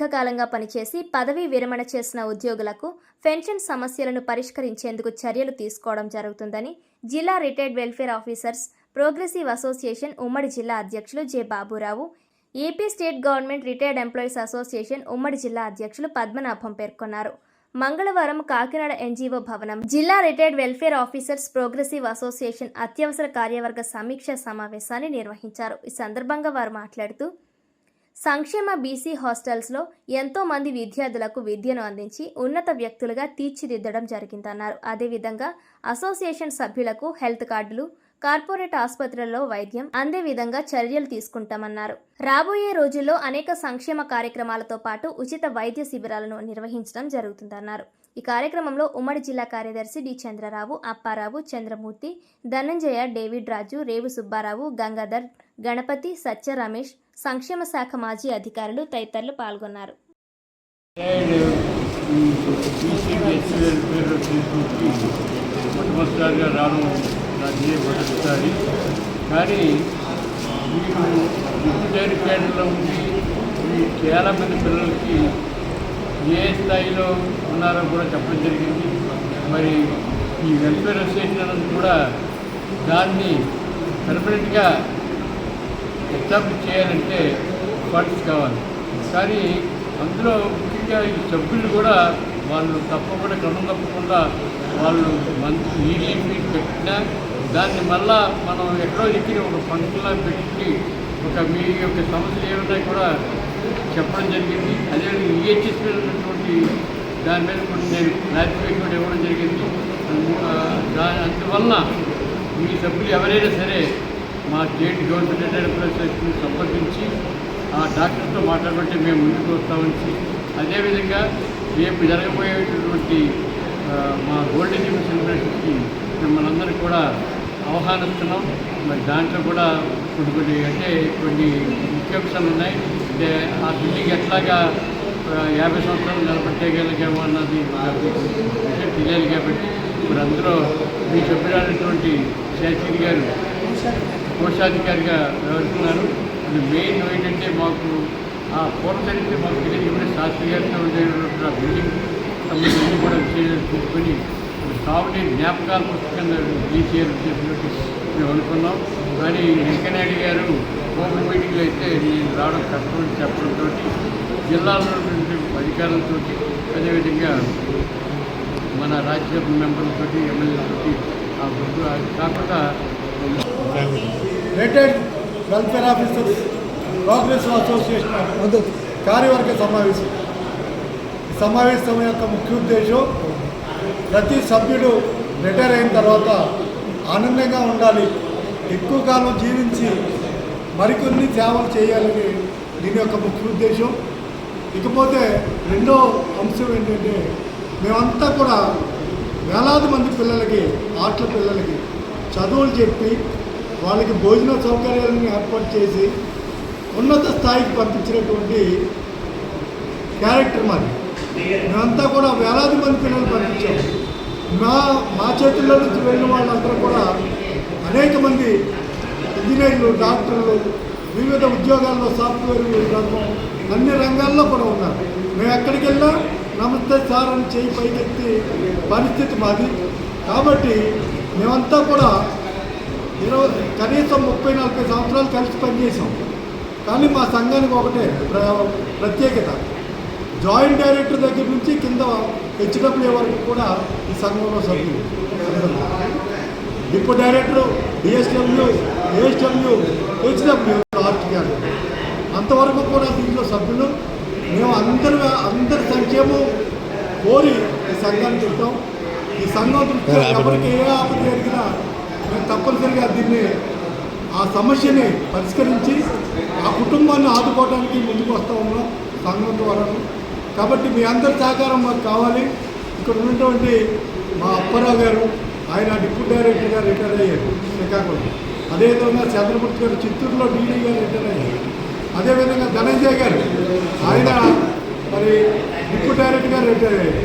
దీర్ఘకాలంగా పనిచేసి పదవీ విరమణ చేసిన ఉద్యోగులకు పెన్షన్ సమస్యలను పరిష్కరించేందుకు చర్యలు తీసుకోవడం జరుగుతుందని జిల్లా retired welfare officers progressive association ఉమ్మడి జిల్లా అధ్యక్షులు J Baburao AP state government retired employees association ఉమ్మడి జిల్లా అధ్యక్షులు పద్మనాభం పేర్కొన్నారు. మంగళవారం కాకినాడ ఎన్జీఓ భవనం జిల్లా retired welfare officers progressive association అత్యవసర కార్యవర్గ సమీక్ష సమావేశాన్ని నిర్వహించారు. ఈ సందర్భంగా వారు మాట్లాడుతూ సంక్షేమ బీసీ హాస్టల్స్లో ఎంతోమంది విద్యార్థులకు విద్యను అందించి ఉన్నత వ్యక్తులుగా తీర్చిదిద్దడం జరిగిందన్నారు. అదేవిధంగా అసోసియేషన్ సభ్యులకు హెల్త్ కార్డులు కార్పొరేట్ ఆసుపత్రుల్లో వైద్యం అందే విధంగా చర్యలు తీసుకుంటామన్నారు. రాబోయే రోజుల్లో అనేక సంక్షేమ కార్యక్రమాలతో పాటు ఉచిత వైద్య శిబిరాలను నిర్వహించడం జరుగుతుందన్నారు. ఈ కార్యక్రమంలో ఉమ్మడి జిల్లా కార్యదర్శి డి చంద్రరావు అప్పారావు చంద్రమూర్తి ధనంజయ డేవిడ్ రాజు రేవు సుబ్బారావు గంగాధర్ గణపతి సత్య రమేష్ సంక్షేమ శాఖ మాజీ అధికారులు తదితరులు పాల్గొన్నారు. మొట్టమొదటిసారిగా మొదటిసారి కానీ కేంద్రంలో ఉండి ఈ మంది పిల్లలకి ఏ స్థాయిలో ఉన్నారో కూడా చెప్పడం జరిగింది. మరి ఈ వెల్ఫేర్ అసోసియేషన్ కూడా దాన్ని పర్మనెంట్గా ఎస్టాబ్లిష్ చేయాలంటే ఫండ్స్ కావాలి. కానీ అందులో ముఖ్యంగా ఈ సభ్యులు కూడా వాళ్ళు తప్పకుండా క్రమం తప్పకుండా వాళ్ళు మంచి ఈడీ ఫీడ్ పెట్టినా దాన్ని మళ్ళా మనం ఎక్కడో ఎక్కిన ఒక ఫండ్లా పెట్టి ఒక మీ యొక్క సమస్యలు ఏమన్నా కూడా చెప్పడం జరిగింది. అదేవిధంగా ఈహెచ్ఎస్ ఉన్నటువంటి దాని మీద కొన్ని నేను క్లారిఫికేషన్ కూడా ఇవ్వడం జరిగింది. దాని అందువల్ల మీ సభ్యులు ఎవరైనా సరే మా స్టేట్ గవర్నమెంట్ ఎంటర్ప్రైజెస్ని సంప్రదించి ఆ డాక్టర్తో మాట్లాడబట్టి మేము ముందుకు వస్తామని అదేవిధంగా రేపు జరగబోయేటటువంటి మా గోల్డెన్ న్యూస్ సెలబ్రేషన్స్కి మిమ్మల్ని అందరూ కూడా ఆహ్వానిస్తున్నాం. మరి దాంట్లో కూడా కొన్ని కొన్ని అంటే కొన్ని ముఖ్యాంశాలు ఉన్నాయి. అంటే ఆ బిల్డింగ్ ఎట్లాగా యాభై సంవత్సరాలు నిలబెట్టేయగలిగామో అన్నది తెలియాలి కాబట్టి ఇప్పుడు అందరూ మీ చెప్పినటువంటి శాస్త్రి గారు కోశాధికారిగా వ్యవహరిస్తున్నారు. అది మెయిన్ ఏంటంటే మాకు ఆ పూర్వచరిత్ర మాకు తెలియదు శాస్త్రి గారితో ఉండేటువంటి ఆ బిల్డింగ్ సంబంధించి కూడా విషయాలు చూసుకొని కాబట్టి జ్ఞాపకాల పుస్తకంగా రిలీజ్ చెప్పినట్టు మేము అనుకున్నాం. కానీ వెంకయ్యనాయుడు గారు హోమ్ మీటింగ్లు అయితే నేను రావడం కష్టమని చెప్పడంతో జిల్లాలో అధికారులతో అదేవిధంగా మన రాజ్యసభ మెంబర్లతో ఎమ్మెల్యేలతో ఆ గుర్తు కాకుండా retired welfare officers progressive association కార్యవర్గ సమావేశం. సమావేశం యొక్క ముఖ్య ఉద్దేశం ప్రతి సభ్యుడు రిటైర్ అయిన తర్వాత ఆనందంగా ఉండాలి ఎక్కువ కాలం జీవించి మరికొన్ని సేవలు చేయాలని దీని యొక్క ముఖ్య ఉద్దేశం. ఇకపోతే రెండో అంశం ఏంటంటే మేమంతా కూడా వేలాది మంది పిల్లలకి ఆటల పిల్లలకి చదువులు చెప్పి వాళ్ళకి భోజన సౌకర్యాలను ఏర్పాటు చేసి ఉన్నత స్థాయికి పంపించినటువంటి క్యారెక్టర్ మాది. మేమంతా కూడా వేలాది మంది పిల్లలు పంపించాం. మా మా చేతుల్లో నుంచి వెళ్ళిన వాళ్ళందరూ కూడా అనేక మంది ఇంజనీర్లు డాక్టర్లు వివిధ ఉద్యోగాల్లో సాఫ్ట్వేర్ రంగం అన్ని రంగాల్లో కూడా ఉన్నారు. మేము ఎక్కడికి వెళ్ళినా నమస్తే సార్ అని చేయి పైకెత్తి పరిస్థితి మాది. కాబట్టి మేమంతా కూడా ఇరవై కనీసం ముప్పై నలభై సంవత్సరాలు కలిసి పనిచేసాం కానీ మా సంఘానికి ఒకటే ప్ర- ప్రత్యేకత. జాయింట్ డైరెక్టర్ దగ్గర నుంచి కింద హెచ్డబ్ల్యూ వరకు కూడా ఈ సంఘంలో సభ్యులు deputy director DSW ASW HW art గారు. అంతవరకు కూడా దీంట్లో సభ్యులు. మేము అందరి అందరి సంక్షేమం కోరి ఈ సంఘానికి ఉంటాం ఈ సంఘం దృష్ట్యా ఎవరికి ఏ ఆపద జరిగినా మేము తప్పనిసరిగా దీన్ని ఆ సమస్యని పరిష్కరించి ఆ కుటుంబాన్ని ఆదుకోవడానికి ముందుకు వస్తూ ఉన్నాం సంఘం ద్వారా. కాబట్టి మీ అందరి సహకారం మాకు కావాలి. ఇక్కడ ఉన్నటువంటి మా అప్పారావు గారు ఆయన డిప్యూటీ డైరెక్టర్గా రిటైర్ అయ్యారు శ్రీకాకుళం. అదేవిధంగా చంద్రమూర్తి గారు చిత్తూరులో డీడీగా రిటైర్ అయ్యారు. అదేవిధంగా ధనంజయ్ గారు ఆయన మరి డిప్యూటీ డైరెక్టర్గా రిటైర్ అయ్యారు.